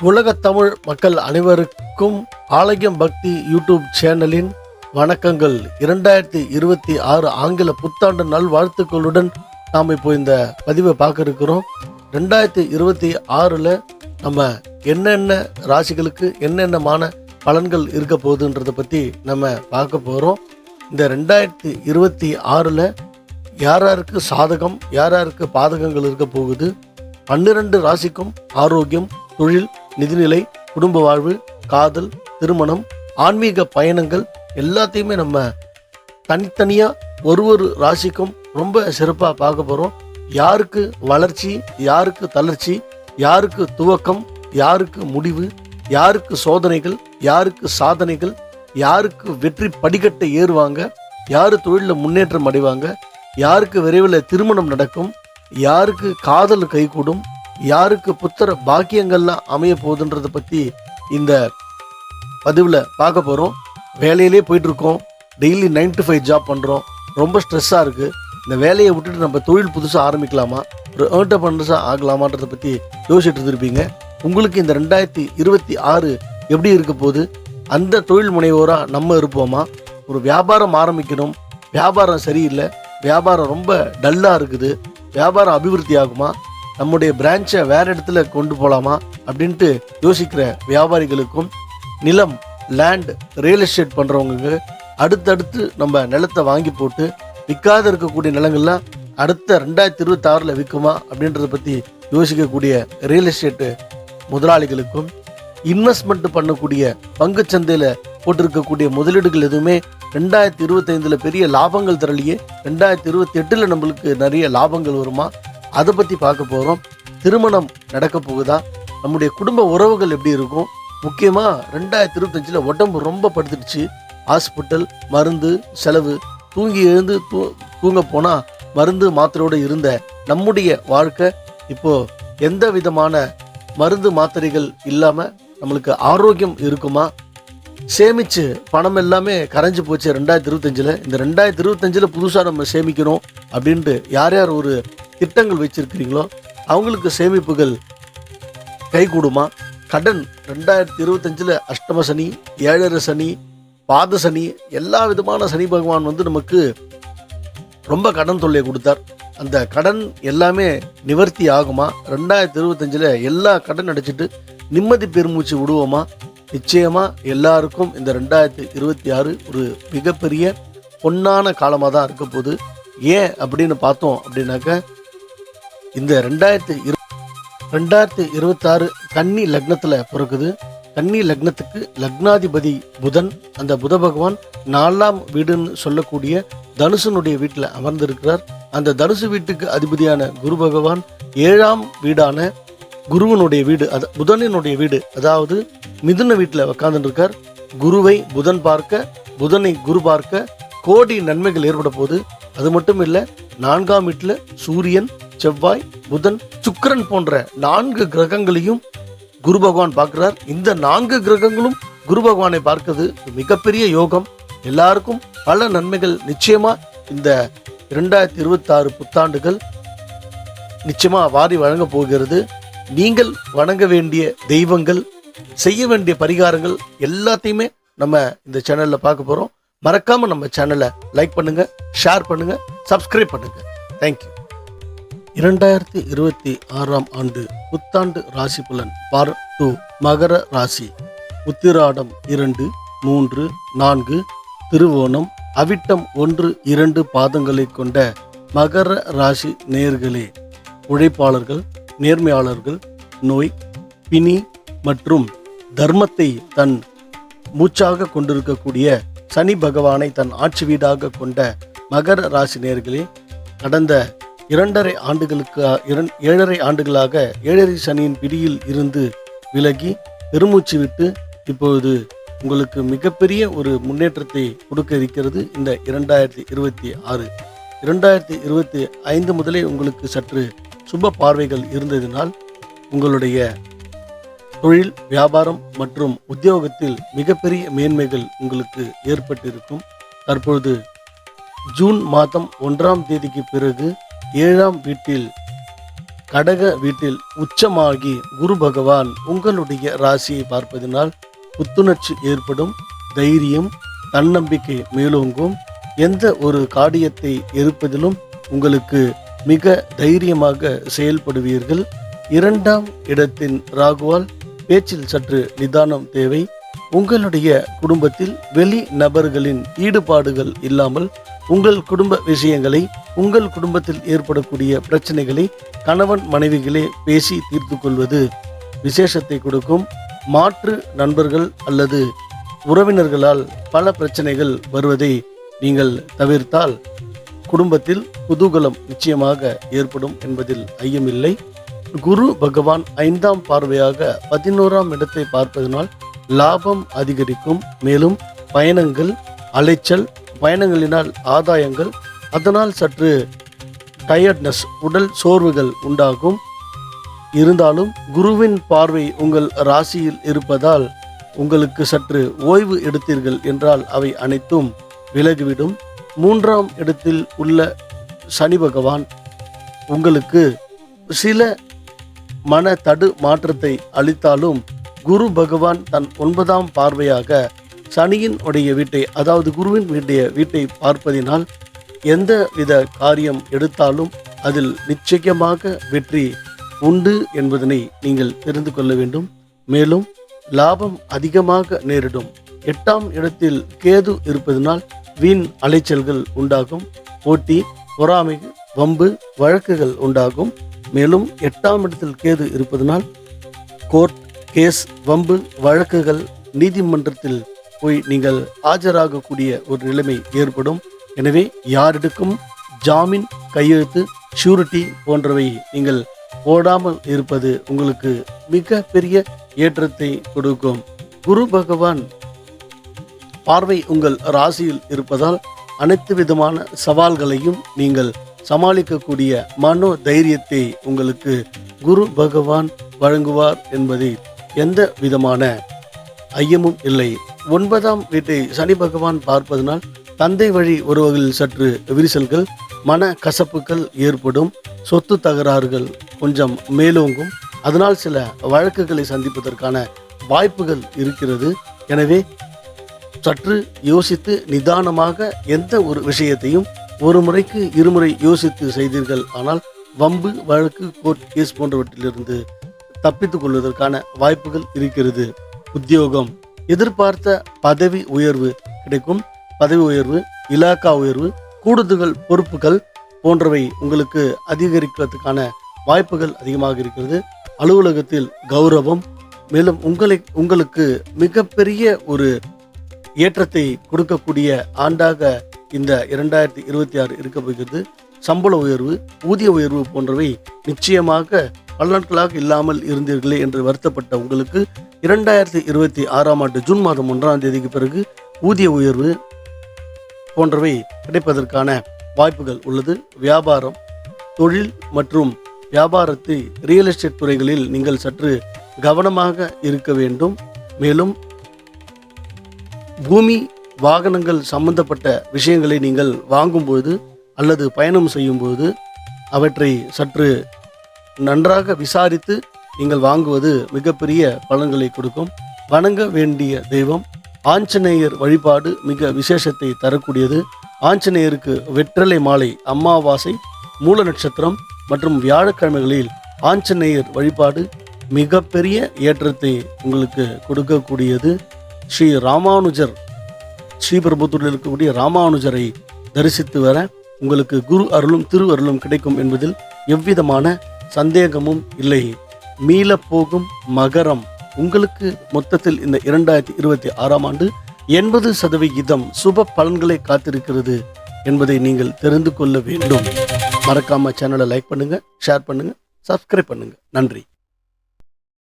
உலக தமிழ் மக்கள் அனைவருக்கும் ஆலயம் பக்தி யூடியூப் சேனலின் வணக்கங்கள். இரண்டாயிரத்தி இருபத்தி ஆறு ஆங்கில புத்தாண்டு நல்வாழ்த்துக்களுடன் நாம் இப்போ இந்த பதிவை பார்க்க இருக்கிறோம் ரெண்டாயிரத்தி இருபத்தி ஆறில் நம்ம என்னென்ன ராசிகளுக்கு என்னென்னமான பலன்கள் இருக்க போகுதுன்றதை பற்றி நம்ம பார்க்க போகிறோம் இந்த ரெண்டாயிரத்தி இருபத்தி ஆறில் யார் யாருக்கு சாதகம் யார் யாருக்கு பாதகங்கள் இருக்க போகுது? பன்னிரண்டு ராசிக்கும் ஆரோக்கியம் தொழில் நிதிநிலை குடும்ப வாழ்வு காதல் திருமணம் ஆன்மீக பயணங்கள் எல்லாத்தையுமே நம்ம தனித்தனியாக ஒரு ஒரு ராசிக்கும் ரொம்ப சிறப்பாக பார்க்க போகிறோம் யாருக்கு வளர்ச்சி யாருக்கு தளர்ச்சி யாருக்கு துவக்கம் யாருக்கு முடிவு யாருக்கு சோதனைகள் யாருக்கு சாதனைகள் யாருக்கு வெற்றி படிக்கட்டை ஏறுவாங்க யார் தொழிலில் முன்னேற்றம் அடைவாங்க யாருக்கு விரைவில் திருமணம் நடக்கும் யாருக்கு காதல் கைகூடும் யாருக்கு புத்திர பாக்கியங்கள்லாம் அமைய போகுதுன்றதை பற்றி இந்த பதிவில் பார்க்க போகிறோம் வேலையிலே போயிட்டுருக்கோம். Daily nine to five job பண்ணுறோம் ரொம்ப ஸ்ட்ரெஸ்ஸாக இருக்குது இந்த வேலையை விட்டுட்டு நம்ம தொழில் புதுசாக ஆரம்பிக்கலாமா? ஒரு ஏர்டபண்டஸாக ஆகலாமான்றதை பற்றி யோசிச்சுட்டு இருந்திருப்பீங்க. உங்களுக்கு இந்த ரெண்டாயிரத்தி இருபத்தி ஆறு எப்படி இருக்க போகுது? அந்த தொழில் முனைவோராக நம்ம இருப்போமா? ஒரு வியாபாரம் ஆரம்பிக்கணும். வியாபாரம் சரியில்லை. வியாபாரம் ரொம்ப டல்லாக இருக்குது. வியாபாரம் அபிவிருத்தி ஆகுமா? நம்முடைய பிரான்ச்சை வேற இடத்துல கொண்டு போகலாமா அப்படின்ட்டு யோசிக்கிற வியாபாரிகளுக்கும் நிலம் லேண்ட் ரியல் எஸ்டேட் பண்ணுறவங்க அடுத்தடுத்து நம்ம நிலத்தை வாங்கி போட்டு விற்காத இருக்கக்கூடிய நிலங்கள்லாம் அடுத்த ரெண்டாயிரத்தி இருபத்தாறில் விற்குமா அப்படின்றத பற்றி யோசிக்கக்கூடிய ரியல் எஸ்டேட்டு முதலாளிகளுக்கும் இன்வெஸ்ட்மெண்ட் பண்ணக்கூடிய பங்குச் சந்தையில் போட்டிருக்கக்கூடிய முதலீடுகள் எதுவுமே ரெண்டாயிரத்தி இருபத்தைந்தில் பெரிய லாபங்கள் தரலையே ரெண்டாயிரத்தி இருபத்தி எட்டில் நம்மளுக்கு நிறைய லாபங்கள் வருமா? அதை பற்றி பார்க்க போகிறோம் திருமணம் நடக்க போகுதா? நம்முடைய குடும்ப உறவுகள் எப்படி இருக்கும்? முக்கியமாக ரெண்டாயிரத்தி இருபத்தஞ்சில் உடம்பு ரொம்ப படுத்துடுச்சு. ஹாஸ்பிட்டல் மருந்து செலவு. தூங்கி எழுந்து தூ தூங்க போனால் மருந்து மாத்திரையோடு இருந்த நம்முடைய வாழ்க்கை இப்போது எந்த விதமான மருந்து மாத்திரைகள் இல்லாமல் நம்மளுக்கு ஆரோக்கியம் இருக்குமா? சேமிச்சு பணம் எல்லாமே கரைஞ்சி போச்சு ரெண்டாயிரத்தி இருபத்தஞ்சில். இந்த ரெண்டாயிரத்தி இருபத்தஞ்சில் புதுசாக நம்ம சேமிக்கணும் அப்படின்ட்டு யார் யார் ஒரு திட்டங்கள் வச்சுருக்கிறீங்களோ அவங்களுக்கு சேமிப்புகள் கைகூடுமா? கடன் ரெண்டாயிரத்தி இருபத்தஞ்சில் அஷ்டம சனி ஏழரை சனி பாத சனி எல்லா விதமான சனி பகவான் வந்து நமக்கு ரொம்ப கடன் தொல்லை கொடுத்தார். அந்த கடன் எல்லாமே நிவர்த்தி ஆகுமா? ரெண்டாயிரத்தி இருபத்தஞ்சில் எல்லா கடன் அடைச்சிட்டு நிம்மதி பெருமூச்சு விடுவோமா? நிச்சயமாக எல்லாருக்கும் இந்த ரெண்டாயிரத்தி இருபத்தி ஆறு ஒரு மிகப்பெரிய பொன்னான காலமாக தான் இருக்க போகுது. ஏன் அப்படின்னு பார்த்தோம் அப்படின்னாக்க இந்த ரெண்டாயிரத்தி இரு ரெண்டாயிரத்தி இருபத்தாறு கன்னி லக்னத்தில் பிறக்குது. கன்னி லக்னத்துக்கு லக்னாதிபதி புதன் அந்த புத பகவான் நாலாம் வீடுன்னு சொல்லக்கூடிய தனுசனுடைய வீட்டில் அமர்ந்திருக்கிறார். அந்த தனுசு வீட்டுக்கு அதிபதியான குரு பகவான் ஏழாம் வீடான குருவனுடைய வீடு அது புதனினுடைய வீடு அதாவது மிதுன வீட்டில் உக்காந்துருக்கார் குருவை புதன் பார்க்க புதனை குரு பார்க்க கோடி நன்மைகள் ஏற்பட போகுது அது மட்டும் இல்லை நான்காம் வீட்டில் சூரியன் செவ்வாய் புதன் சுக்கரன் போன்ற நான்கு கிரகங்களையும் குரு பகவான் பார்க்கிறார். இந்த நான்கு கிரகங்களும் குரு பகவானை பார்க்கிறது மிகப்பெரிய யோகம். எல்லாருக்கும் பல நன்மைகள். நிச்சயமா இந்த இரண்டாயிரத்தி இருபத்தாறு புத்தாண்டுகள் நிச்சயமா வாரி வழங்க போகிறது. நீங்கள் வணங்க வேண்டிய தெய்வங்கள் செய்ய வேண்டிய பரிகாரங்கள் எல்லாத்தையுமே நம்ம இந்த சேனலில் பார்க்க போகிறோம் மறக்காம நம்ம சேனலை லைக் பண்ணுங்க ஷேர் பண்ணுங்க சப்ஸ்கிரைப் பண்ணுங்க. தேங்க்யூ இரண்டாயிரத்தி இருபத்தி ஆறாம் ஆண்டு புத்தாண்டு ராசி பலன் பார் டூ மகர ராசி. உத்திராடம் இரண்டு மூன்று நான்கு திருவோணம் அவிட்டம் ஒன்று இரண்டு பாதங்களை கொண்ட மகர ராசி நேர்களே உழைப்பாளர்கள் நேர்மையாளர்கள் நோய் பிணி மற்றும் தர்மத்தை தன் மூச்சாக கொண்டிருக்கக்கூடிய சனி பகவானை தன் ஆட்சி வீடாக கொண்ட மகர ராசி நேர்களே கடந்த இரண்டரை ஆண்டுகளுக்கு இரண் ஏழரை ஆண்டுகளாக ஏழரை சனியின் பிடியில் இருந்து விலகி பெருமூச்சு விட்டு இப்பொழுது உங்களுக்கு மிகப்பெரிய ஒரு முன்னேற்றத்தை கொடுக்க இருக்கிறது இந்த இரண்டாயிரத்தி இருபத்தி ஆறு. இரண்டாயிரத்தி இருபத்தி ஐந்து முதலே உங்களுக்கு சற்று சுப பார்வைகள் இருந்ததினால் உங்களுடைய தொழில் வியாபாரம் மற்றும் உத்தியோகத்தில் மிகப்பெரிய மேன்மைகள் உங்களுக்கு ஏற்பட்டிருக்கும். தற்பொழுது ஜூன் மாதம் ஒன்றாம் தேதிக்கு பிறகு ஏழாம் வீட்டில் கடக வீட்டில் உச்சமாகி குரு பகவான் உங்களுடைய ராசியை பார்ப்பதினால் புத்துணர்ச்சி ஏற்படும். தைரியம் தன்னம்பிக்கை மேலோங்கும். எந்த ஒரு காரியத்தை எதிர்ப்பதிலும் உங்களுக்கு மிக தைரியமாக செயல்படுவீர்கள். இரண்டாம் இடத்தின் ராகுவால் பேச்சில் சற்று நிதானம் தேவை. உங்களுடைய குடும்பத்தில் வெளி நபர்களின் ஈடுபாடுகள் இல்லாமல் உங்கள் குடும்ப விஷயங்களை உங்கள் குடும்பத்தில் ஏற்படக்கூடிய பிரச்சனைகளை கணவன் மனைவிகளே பேசி தீர்த்து கொள்வது விசேஷத்தை கொடுக்கும். மாற்று நண்பர்கள் அல்லது உறவினர்களால் பல பிரச்சனைகள் வருவதை நீங்கள் தவிர்த்தால் குடும்பத்தில் குதூகலம் நிச்சயமாக ஏற்படும் என்பதில் ஐயமில்லை. குரு பகவான் ஐந்தாம் பார்வையாக பதினோராம் இடத்தை பார்ப்பதனால் லாபம் அதிகரிக்கும். மேலும் பயணங்கள் அலைச்சல் பயணங்களினால் ஆதாயங்கள் அதனால் சற்று டயர்ட்னஸ் உடல் சோர்வுகள் உண்டாகும். இருந்தாலும் குருவின் பார்வை உங்கள் ராசியில் இருப்பதால் உங்களுக்கு சற்று ஓய்வு எடுத்தீர்கள் என்றால் அவை அனைத்தும் விலகிவிடும். மூன்றாம் இடத்தில் உள்ள சனி பகவான் உங்களுக்கு சில மன தடு மாற்றத்தை அளித்தாலும் குரு பகவான் தன் ஒன்பதாம் பார்வையாக சனியின் உடைய வீட்டை அதாவது குருவின் வீட்டைய வீட்டை பார்ப்பதினால் எந்த வித காரியம் எடுத்தாலும் அதில் நிச்சயமாக வெற்றி உண்டு என்பதனை நீங்கள் தெரிந்து கொள்ள வேண்டும். மேலும் லாபம் அதிகமாக நேரிடும். எட்டாம் இடத்தில் கேது இருப்பதனால் வீண் அலைச்சல்கள் உண்டாகும். போட்டி பொறாமை வம்பு வழக்குகள் உண்டாகும். மேலும் எட்டாம் இடத்தில் கேது இருப்பதனால் கோர்ட் கேஸ் வம்பு வழக்குகள் நீதிமன்றத்தில் போய் நீங்கள் ஆஜராகக்கூடிய ஒரு நிலைமை ஏற்படும். எனவே யாரிடக்கும் ஜாமீன் கையெழுத்து ஷூரிட்டி போன்றவை நீங்கள் போடாமல் இருப்பது உங்களுக்கு மிக பெரிய ஏற்றத்தை கொடுக்கும். குரு பகவான் பார்வை உங்கள் ராசியில் இருப்பதால் அனைத்து விதமான சவால்களையும் நீங்கள் சமாளிக்கக்கூடிய மனோ தைரியத்தை உங்களுக்கு குரு பகவான் வழங்குவார் என்பதில் எந்த விதமான ஐயமும் இல்லை. ஒன்பதாம் வீட்டை சனி பகவான் பார்ப்பதனால் தந்தை வழி உறவுகளில் சற்று விரிசல்கள் மன கசப்புகள் ஏற்படும் சொத்து தகராறுகள் கொஞ்சம் மேலோங்கும். அதனால் சில வழக்குகளை சந்திப்பதற்கான வாய்ப்புகள் இருக்கிறது. எனவே சற்று யோசித்து நிதானமாக எந்த ஒரு விஷயத்தையும் ஒரு முறைக்கு இருமுறை யோசித்து செய்தீர்கள். ஆனால் வம்பு வழக்கு கோர்ட் கேஸ் போன்றவற்றிலிருந்து தப்பித்துக் கொள்வதற்கான வாய்ப்புகள் இருக்கிறது. உத்தியோகம். எதிர்பார்த்த பதவி உயர்வு கிடைக்கும். பதவி உயர்வு இலாக்கா உயர்வு கூடுதல் பொறுப்புகள் போன்றவை உங்களுக்கு அதிகரிக்கிறதுக்கான வாய்ப்புகள் அதிகமாக இருக்கிறது. அலுவலகத்தில் கௌரவம். மேலும் உங்களை உங்களுக்கு மிகப்பெரிய ஒரு ஏற்றத்தை கொடுக்கக்கூடிய ஆண்டாக இந்த இரண்டாயிரத்தி இருபத்தி ஆறு இருக்க போகிறது. சம்பள உயர்வு ஊதிய உயர்வு போன்றவை நிச்சயமாக பல நாட்களாக இல்லாமல் இருந்தீர்களே என்று வருத்தப்பட்ட உங்களுக்கு இரண்டாயிரத்தி இருபத்தி ஆறாம் ஆண்டு ஜூன் மாதம் ஒன்றாம் தேதிக்கு பிறகு ஊதிய உயர்வு போன்றவை கிடைப்பதற்கான வாய்ப்புகள் உள்ளது. வியாபாரம் தொழில் மற்றும் வியாபாரத்தை ரியல் எஸ்டேட் துறைகளில் நீங்கள் சற்று கவனமாக இருக்க வேண்டும். மேலும் பூமி வாகனங்கள் சம்பந்தப்பட்ட விஷயங்களை நீங்கள் வாங்கும்போது அல்லது பயணம் செய்யும்போது அவற்றை சற்று நன்றாக விசாரித்து நீங்கள் வாங்குவது மிகப்பெரிய பலன்களை கொடுக்கும். வணங்க வேண்டிய தெய்வம் ஆஞ்சநேயர் வழிபாடு மிக விசேஷத்தை தரக்கூடியது. ஆஞ்சநேயருக்கு வெற்றலை மாலை அமாவாசை மூல நட்சத்திரம் மற்றும் வியாழக்கிழமைகளில் ஆஞ்சநேயர் வழிபாடு மிகப்பெரிய ஏற்றத்தை உங்களுக்கு கொடுக்கக்கூடியது. ஸ்ரீ ராமானுஜர் ஸ்ரீபெரும்புத்தூரில் இருக்கக்கூடிய ராமானுஜரை தரிசித்து வர உங்களுக்கு குரு அருளும் திரு அருளும் கிடைக்கும் என்பதில் எவ்விதமான சந்தேகமும் இல்லை. மீளப்போகும் மகரம். உங்களுக்கு மொத்தத்தில் இந்த இரண்டாயிரத்தி இருபத்தி ஆறாம் ஆண்டு எண்பது சதவிகிதம் சுப பலன்களை காத்திருக்கிறது என்பதை நீங்கள் தெரிந்து கொள்ள வேண்டும். மறக்காம சேனலை லைக் பண்ணுங்க ஷேர் பண்ணுங்க சப்ஸ்கிரைப் பண்ணுங்க. நன்றி.